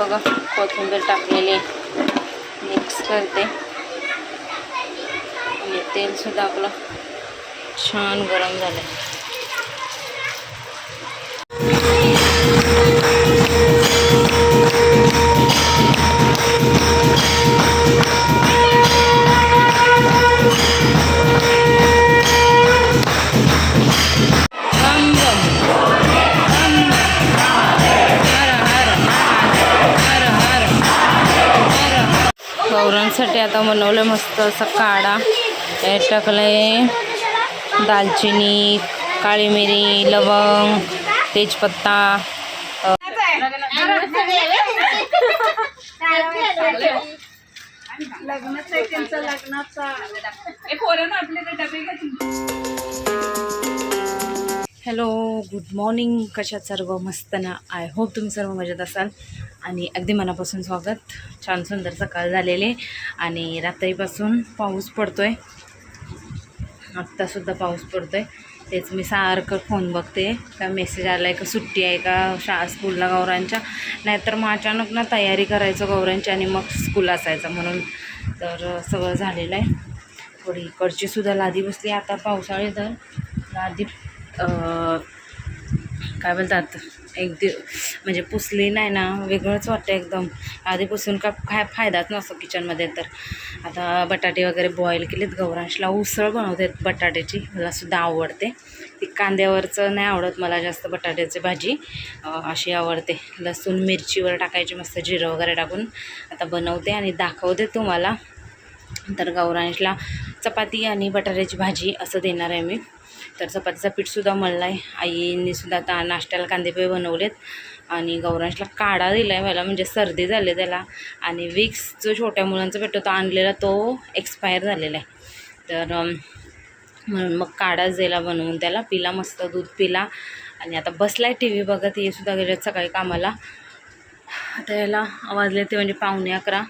बघा कोथिंबीर टाकलेली मिक्स करते. आणि तेलसुद्धा आपलं छान गरम झालं गौरांसाठी आता बनवलं मस्त असं काढा. यात टाकलंय दालचिनी काळी मिरी लवंग तेजपत्ता. Uh, hello good morning. कशात सर्व? मस्त ना? आय होप तुम्ही सर्व मजेत असाल. आणि अगदी मनापासून स्वागत. छान सुंदर सकाळ झालेले आणि रात्रीपासून पाऊस पडतो आहे आत्तासुद्धा पाऊस पडतो आहे तेच मी सारखं फोन बघते. का मेसेज आला आहे का सुट्टी आहे का शाळा स्कूलला गौरांच्या. नाहीतर मग अचानक ना तयारी करायचं गौरांची आणि मग स्कूल असायचं म्हणून. तर सगळं झालेलं आहे. थोडी इकडची सुद्धा लादी बसली आता पावसाळी तर लादी काय बोलतात एक दिव म्हणजे पुसली नाही ना वेगळंच वाटतं एकदम. आधी पुसून का काय फायदाच नसतो किचनमध्ये तर. आता बटाटे वगैरे बॉईल केलेत गौरांशला उसळ बनवतात बटाट्याची मला सुद्धा आवडते. ती कांद्यावरचं नाही आवडत मला जास्त बटाट्याची भाजी अशी आवडते. लसूण मिरचीवर टाकायची मस्त जिरं वगैरे टाकून आता बनवते आणि दाखवते तुम्हाला. तर गौरांशला चपाती आणि बटाट्याची भाजी असं देणार आहे मी. तर चपातीचा पीठसुद्धा मळला आहे आईनीसुद्धा आता नाश्त्याला कांदेपोहे बनवलेत. आणि गौरांशला काढा दिला आहे मला म्हणजे सर्दी झाली त्याला. आणि विक्स जो छोट्या मुलांचा भेटतो तो आणलेला तो एक्सपायर झालेला आहे. तर म्हणून मग काढाच दिला बनवून त्याला. पिला मस्त दूध पिला. आणि आता बसला आहे टी व्ही बघत हे सुद्धा गेलेत सकाळी कामाला. आता याला वाजले ते म्हणजे पावणे अकरा.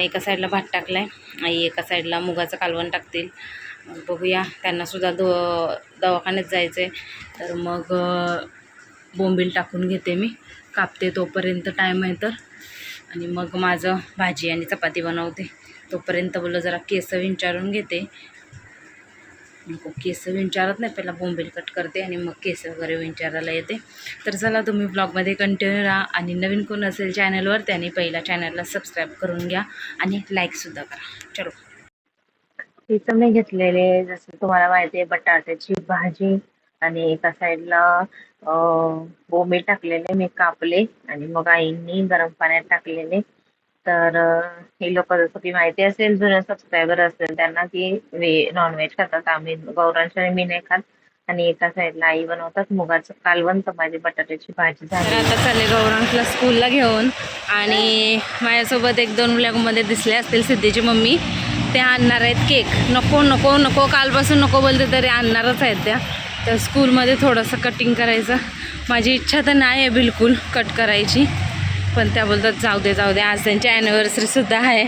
एका साईडला भात टाकला आहे आई एका साईडला मुगाचं कालवण टाकतील. बघूया. त्यांनासुद्धा दो दवाखान्यात जायचं आहे तर मग बोंबील टाकून घेते मी. कापते तोपर्यंत टाईम आहे तर. आणि मग माझं भाजी आणि चपाती बनवते. तोपर्यंत बोललं जरा केस विंचारून घेते. नको केस विंचारत नाही. पहिला बोंबील कट करते आणि मग केस वगैरे विंचारायला येते. तर चला तुम्ही ब्लॉगमध्ये कंटिन्यू राहा. आणि नवीन कोण असेल चॅनलवर त्यांनी पहिला चॅनलला सबस्क्राईब करून घ्या. आणि लाईकसुद्धा करा. चलो. तिथं मी घेतलेले जसं तुम्हाला माहिती आहे बटाट्याची भाजी आणि एका साईडला बोंबील टाकलेले मी कापले आणि मग आईंनी गरम पाण्यात टाकलेले. तर हे लोक जसं की माहिती असेल जुने सबस्क्रायबर असेल त्यांना की वे नॉनव्हेज खातात. आम्ही गौरांश आणि मी नाही खात. आणि एका साईडला आई बनवतात. मुगाचं कालवण तर माझी बटाट्याची भाजी तर झाली आता चालले गौरांशला स्कूलला घेऊन. आणि माझ्यासोबत एक दोन ब्लॉगमध्ये दिसले असतील सिद्धीची मम्मी. त्या आणणार आहेत केक. नको नको नको कालपासून नको बोलते तरी आणणारच आहेत त्या. तर स्कूलमध्ये थोडंसं कटिंग करायचं. माझी इच्छा तर नाही आहे बिलकुल कट करायची. पण त्या बोलतात जाऊ दे जाऊ दे आज त्यांची ॲनिव्हर्सरीसुद्धा आहे.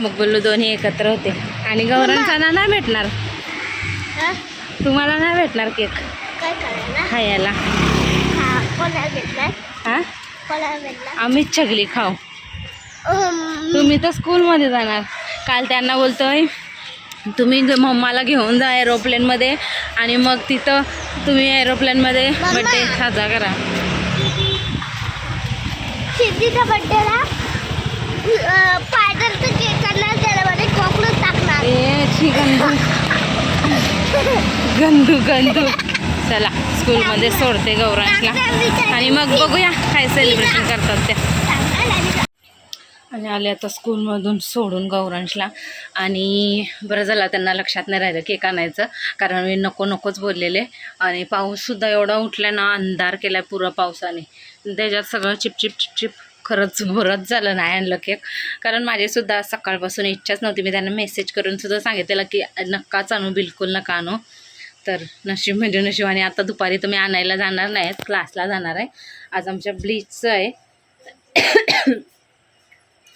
मग बोललो दोन्ही एकत्र होते. आणि गौरांचा ना नाही भेटणार. तुम्हाला नाही भेटणार केक. काय हा भेटलाय हां आम्हीच छगली खाऊ. तुम्ही तर स्कूलमध्ये जाणार. काल त्यांना बोलतोय तुम्ही ग- मम्माला घेऊन जा एरोप्लेनमध्ये आणि मग तिथं तुम्ही एरोप्लेनमध्ये बड्डे साजरा करा. सिद्धीच्या बड्डेला पायदलचं केक करणार त्याच्यामध्ये कॉकरोच टाकणार. ए छी गंधू. गंधू गंधू. चला स्कूलमध्ये सोडते गौरांशला. आणि मग बघूया काय सेलिब्रेशन करतात त्या. आणि आले आता स्कूलमधून सोडून गौरांशला. आणि बरं झालं त्यांना लक्षात नाही राहिलं केक आणायचं. कारण मी नको नकोच बोललेले. आणि पाऊससुद्धा एवढा उठला ना अंधार केला आहे पुरा पावसाने. त्याच्यात सगळं चिपचिप चिपचिप खरंच बरंच झालं नाही आणलं केक. कारण माझीसुद्धा सकाळपासून इच्छाच नव्हती. मी त्यांना मेसेज करूनसुद्धा सांगितलेलं की नक्काच आणू बिलकुल नका आणू. तर नशीब म्हणजे नशीब. आणि आता दुपारी तुम्ही आणायला जाणार नाही क्लासला जाणार आहे. आज आमच्या ब्लीचचं आहे.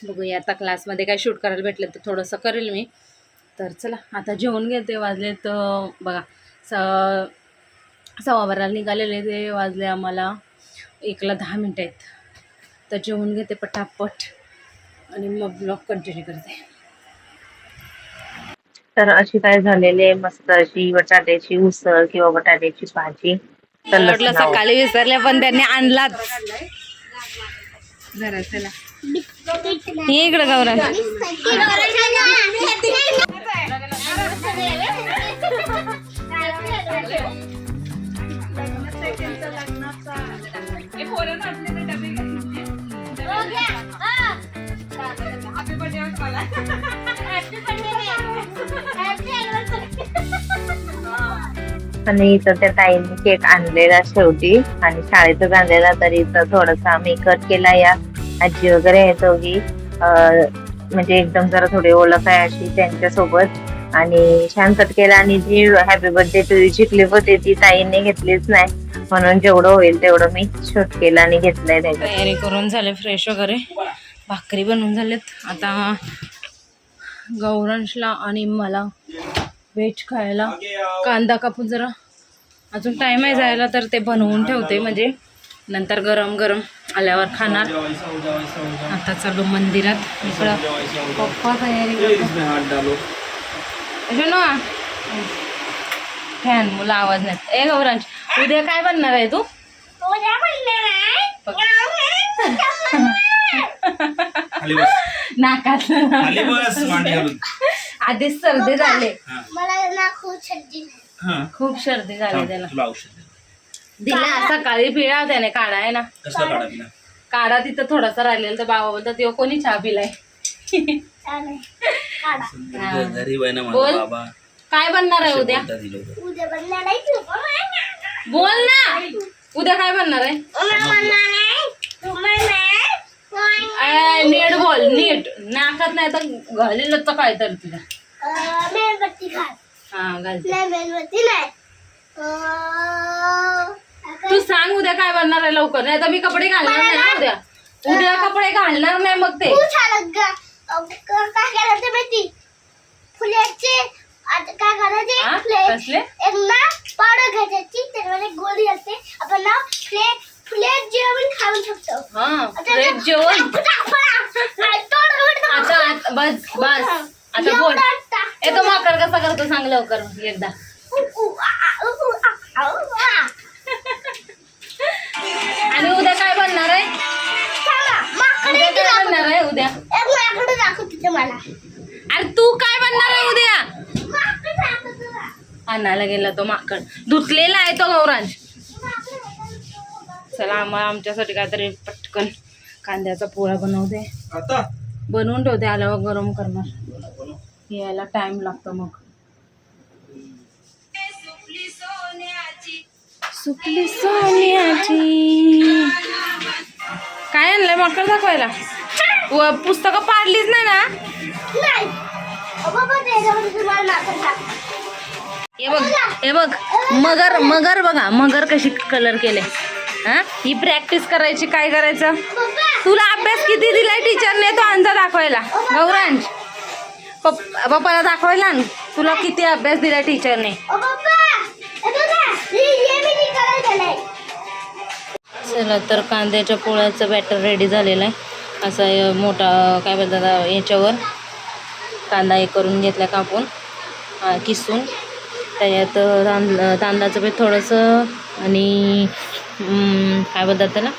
बघूया. आता क्लासमध्ये काय शूट करायला भेटलं तर थोडंसं करेल मी. तर चला आता जेवण घेते वाजले तर बघा. स सव्वा बाराला निघालेले ते वाजले आम्हाला एकला दहा मिनटं आहेत. तर जेवून घेते पटापट आणि मग ब्लॉग कंटिन्यू करते. तर अशी काय झालेली आहे मस्त अशी बटाट्याची उसळ किंवा बटाट्याची भाजी. तर. सकाळी विसरल्या पण त्यांनी आणलाच. जरा चला. इकडं गौरव आणि इथं त्या ताईंनी केक आणलेला शेवटी. आणि शाळेतच आणलेला तरी इथं थोडासा आम्ही कट केला या. आजी वगैरे आहेत दोघी म्हणजे एकदम जरा थोडी ओळख आहे अशी त्यांच्यासोबत. आणि छान कट केला आणि जी हॅपी बर्थडे टू ची क्लिप होती ती ताईंनी घेतलीच नाही. म्हणून जेवढं होईल तेवढं मी शूट केलं आणि घेतलंय तयारी करून झाले फ्रेश वगैरे. भाकरी बनवून झालेत. आता गौरांशला आणि मला व्हेज खायला. कांदा कापून जरा. अजून टाईम आहे जायला तर ते बनवून ठेवते. म्हणजे नंतर गरम गरम आल्यावर खाणार. आता चालू मंदिरात. इकडं पप्पा तयारी ना फॅन मुलं आवाज नाही ए गौरांश उद्या काय बनणार आहे तू? खाली बस नाकात आधीच सर्दी झाले. मला ना खूप हा. सर्दी झाली त्याला. तुला औषध. देतो. दिला सकाळी पिळा त्याने काढा आहे ना? कसला काढा तिथं थोडासा राहिलेला तर बाबा बोलतात तेव्हा कोणी चहा पिलाय? ना बोल. बाबा. काय बनणार आहे उद्या. उद्या बनणार आहे तू. बोल ना. उद्या काय बनणार आहे? बनणार आहे तू बनणार अय, नीट बोल नीट. नाकात नाही तर घालेलं तर काय तर तुला मेणबत्ती घाल. हा घालते नाही मेणबत्ती नाही. अं, तू सांग उद्या काय बनणार आहे लवकर नाही तर मी कपडे घालणार नाही ना उद्या उद्या कपडे घालणार नाही मग ते तू छान ग- अं, क- काय करायचं माहिती आता काय हा? करायचे फुले कसले? एक ना पावडर घ्यायची त्याच्यामध्ये गोळी असते आपण ना जेवण खाऊ शकतो हा आता फ्रेश जेवण आता आता- बस बस आता बोल. ए तो माकड कसा करतो सांग लवकर एकदा उ, उ, आ, आ, उ, उ, आ, आणायला गेला तो माकड. धुतलेला आहे तो गौरांश. माकडं दाखव. चला आम्हाला आमच्यासाठी काहीतरी पटकन कांद्याचा पोळा बनवते. आता? बनवून ठेवते आल्यावर गरम करणार. यायला टाइम लागतो मग. सुकली सोन्याची. काय आणलंय मकर दाखवायला? व पुस्तकं पाडलीच नाही ना? हे बघ हे बघ. मगर मगर बघा मगर कशी कलर केले. हा? ही प्रॅक्टिस करायची काय करायचं? तुला अभ्यास किती दिलाय टीचरने तो अंदाज दाखवायला. गौरांश. पप पप्पाला दाखवायला तुला किती अभ्यास दिलाय टीचरने चला तर कांद्याच्या पोळ्याचं बॅटर रेडी झालेलं आहे. असा मोठा काय बोलतात याच्यावर कांदा हे करून घेतला कापून किसून. त्याच्यात तांद तांदळाचं पीठ थोडंसं आणि काय बोलतात त्याला?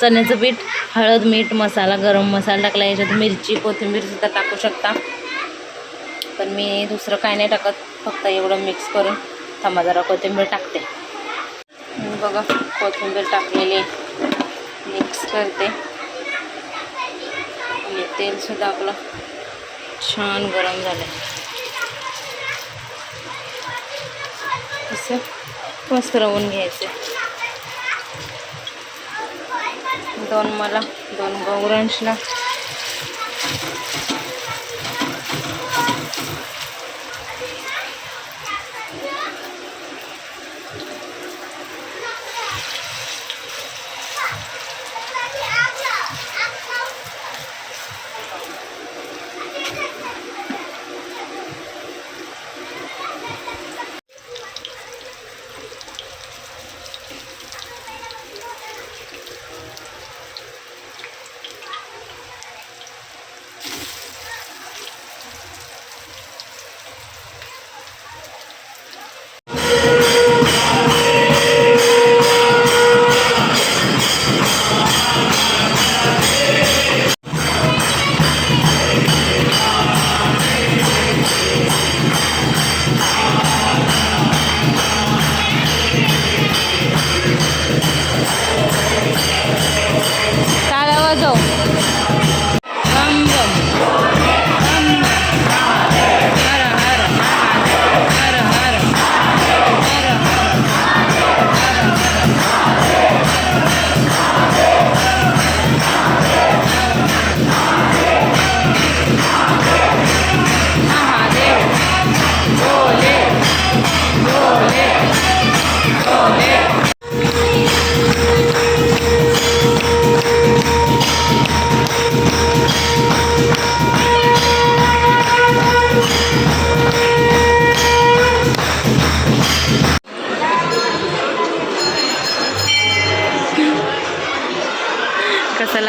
चण्याचं पीठ हळद मीठ मसाला गरम मसाला टाकला याच्यात मिरची कोथिंबीरसुद्धा टाकू शकता. पण मी दुसरं काय नाही टाकत फक्त एवढं मिक्स करून थांबा जरा कोथिंबीर टाकते. बघा कोथिंबीर टाकलेली मिक्स करते. आणि तेलसुद्धा आपलं छान गरम झालं असं पसरवून घ्यायचं. दोन मला दोन गौरांशला.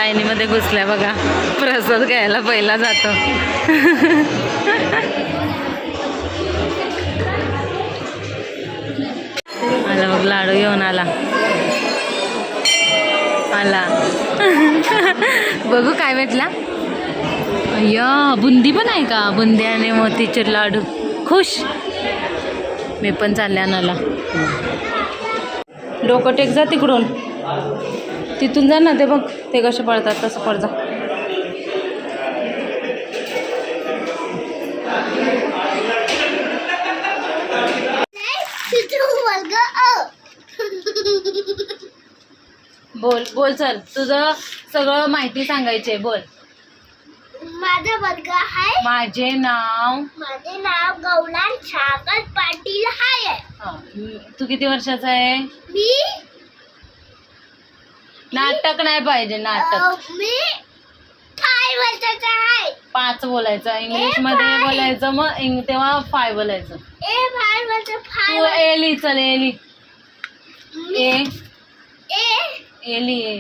लाईनीमध्ये घुसल्या बघा. प्रसाद घ्यायला पहिला जातो. आला बघ लाडू येऊन आला. आला. बघू काय भेटला. या बुंदी पण आहे का? बुंदी आणि मोतीचूर लाडू. खुश. मी पण चालले आणायला. डोकं टेक जा तिकडून. तिथून जा ना ते बघ ते कसे पळतात तसं पळ जा. बोल बोल चल. तुझं सगळं माहिती सांगायचे बोल. माझा वर्ग आहे माझे नाव? माझे नाव गौलान सागर पाटील आहे तू किती वर्षाचा आहे? मी नाटक नाही पाहिजे नाटक. मी फाय वर्षाचा आहे. पाच बोलायचं इंग्लिश मध्ये. बोलायचं मग इंग तेव्हा फाय बोलायचं. ए फाय वर्ष फाय तू एली चल एली ए. ए. एली ए.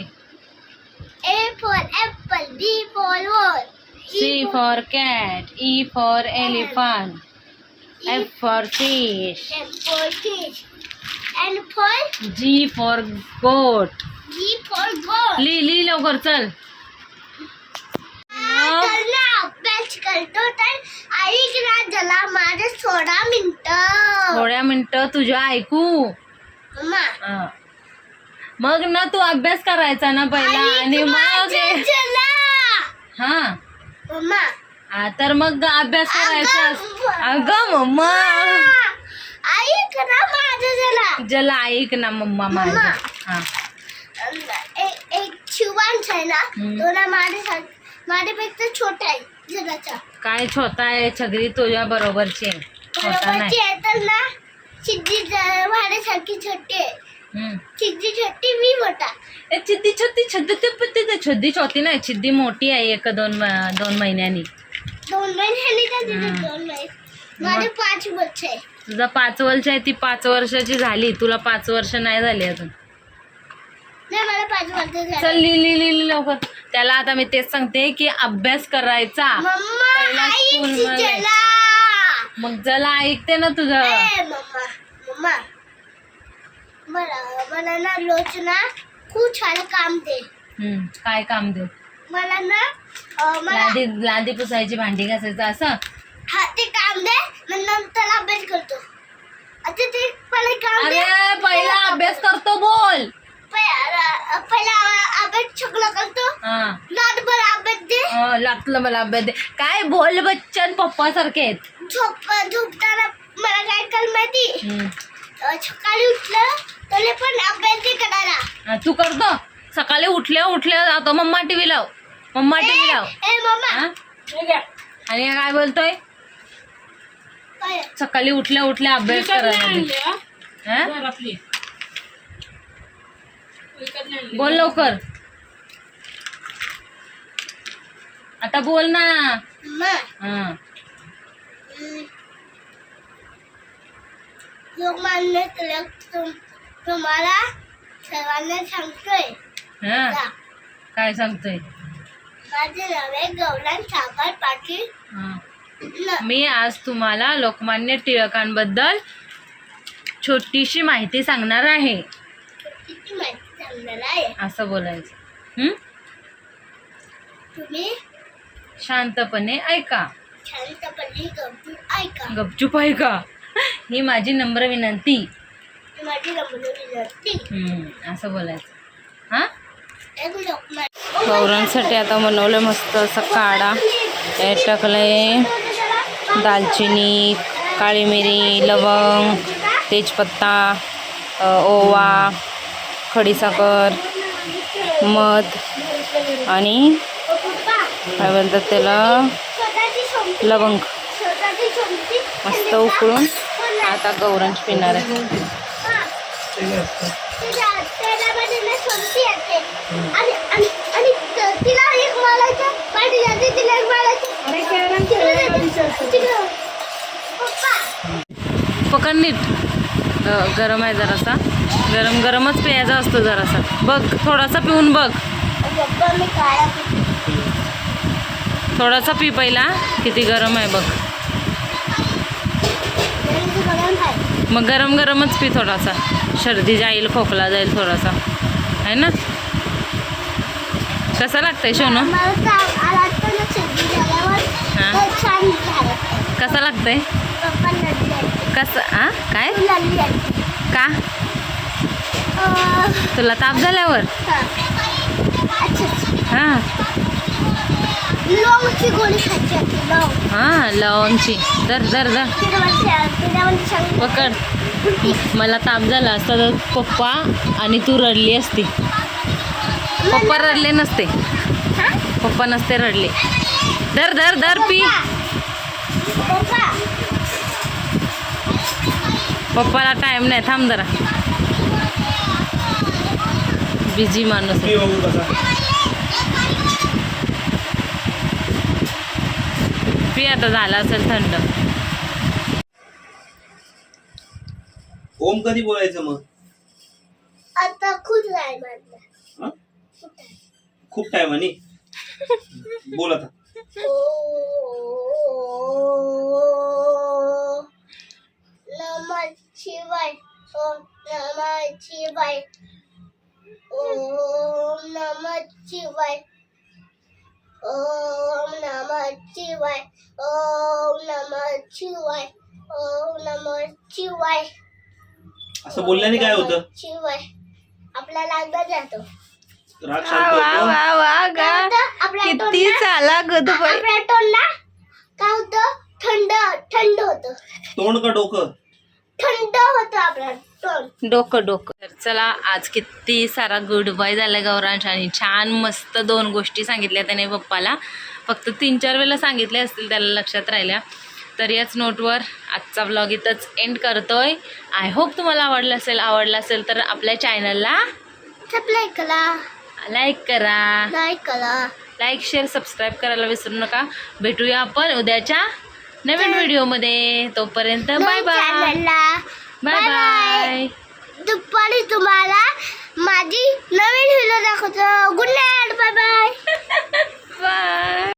A for apple B for wall C for cat E for elephant F for fish M for fish N for G for goat ली ली लवकर चल. अभ्यास करतो तर ऐक ना जला माझे सोळा मिनिटं. थोड्या मिनिटं तुझ्या ऐकू. मम्मा हा. मग ना तू अभ्यास करायचा ना पहिला आणि मग हा मम्मा हा, तर मग अभ्यास करायचा. अगं. मम्मा. ऐक ना माझं जला. जला ऐक ना मम्मा माझं. मम्मा. हा. एक शिवांश आहे ना? हम्म. तो ना माझ्या माझ्यापेक्षा छोटा आहे जगाचा. काय छोटा आहे छगरी तुझ्या बरोबरची आहे. छोटा बरोबरची नाही आहे तर ना सिद्धी ज- माझ्यासारखी छोटी आहे. हम्म. सिद्धी छोटी मी मोठा. ए, चिद्दी छोटी छद्दी ते पण ते छद्दी छोटी नाही छिद्दी मोठी आहे एक दोन म- दोन महिन्यांनी. दोन महिन्यांनी का तिथे हम्म. दोन महिने. माझे पाच वर्ष आहे. तुझा पाच वर्ष आहे ती पाच वर्षाची झाली तुला पाच वर्ष नाही झाली अजून. नाही मला पाच वर्ष चल झाले. लिही लिही लिही लवकर. त्याला आता मी तेच सांगते की अभ्यास करायचा. मम्मा पहिला आई स्कूलमध्ये. जला मग जला ऐकते ना तुझं. ए मम्मा मम्मा. मला मला ना रोज ना खूप छान काम दे. हम्म, काय काम देऊ मला ना अं, मला लादी लादी पुसायची भांडी घासायचं असं? हा ते काम दे मग नंतर अभ्यास करतो. आता ते काम दे. अरे पहिला अभ्यास करतो बोल. हा. लागलं मला अभ्यास दे. काय बोल बच्चन पप्पा सारखे आहेत. झोप झोपताना मला काय कर माहिती? सकाळी उठलं तरी पण अभ्यास दे करायला हा, तू करतो. सकाळी उठल्या उठल्या जातो. मम्मा टीव्ही लाव. मम्मा टीव्ही लाव. ए मम्मा. हा? आणि काय बोलतोय? काय? सकाळी उठल्या उठल्या अभ्यास करायला? बोल लवकर. आता बोल ना. हा. तुम्हाला सर्वांना सांगतोय. हा? काय सांगतोय? माझे नाव सागर पाटील. हा. मी आज तुम्हाला लोकमान्य टिळकांबद्दल छोटीशी माहिती सांगणार आहे. असं बोलायचं? तुम्ही? शांतपणे ऐका. शांतपणे गमतून ऐका. गपचूप ऐका. ही माझी नम्र विनंती. माझी नम्र विनंती. असं बोलायचं. हां? गौरांसाठी आता बनवलं मस्त असं काढा. त्यात टाकलंय दालचिनी काळी मिरी लवंग तेजपत्ता ओवा खडीसाखर मध आणि काय बोलतात त्याला? लवंग. मस्त उकळून आता गौरांश पिणार आहे. पकड नीट. गरम आहे जरासा. गरम गरमच प्यायचा असतो जरासा. बघ थोडासा पिऊन बघ. थोडासा पी पहिला. किती गरम आहे बघ. मग गरम गरमच पी थोडासा. सर्दी जाईल खोकला जाईल थोडासा. आहे ना? कसं लागतंय सोनू हा. कसं लागतंय? कसं? आ? काय? का? तुला ताप झाल्यावर? हां. हां लवंगची दर दर दर पकड. मला ताप झाला असता तर पप्पा आणि तू रडली असती. पप्पा रडले नसते. पप्पा नसते रडले. दर दर दर पी. पप्पाला टाइम नाही थांब जरा. बिझी माणूस पी आता झाला असेल थंड. ओम कधी बोलायचं मग? आता खूप हं? खूप टाइम आणि बोल शिवाय ओम नमः शिवाय ओम नमः शिवाय ओम नमः शिवाय ओम नमः शिवाय ओम नमः शिवाय असं बोलल्याने काय होतं? शिवाय. आपल्याला अंदाज जातो राग शांत होतो. किती चाला ग तू बाई. आपल्या तोंडला काय होतं? थंड थंड होतं. तोंड का डोकं? थंड होतं आपलं डोकं डोकं. तर चला आज किती सारा गुड बाय झाला गौरांश आणि छान मस्त दोन गोष्टी सांगितल्या त्याने पप्पाला. फक्त तीन चार वेळेला सांगितले असतील त्याला लक्षात राहिल्या. तर याच नोटवर आजचा ब्लॉग इथंच एंड करतोय. आय होप तुम्हाला आवडलं असेल आवडलं असेल तर आपल्या चॅनलला सप्लाय करा. लाईक करा. नाही करा. लाईक शेअर सबस्क्राईब करायला विसरू नका. भेटूया आपण उद्याच्या नवीन व्हिडिओमध्ये तोपर्यंत बाय बाय बाय बाय दुपारी तुम्हाला माझी नवीन व्हिडिओ दाखवतो. Good night bye bye bye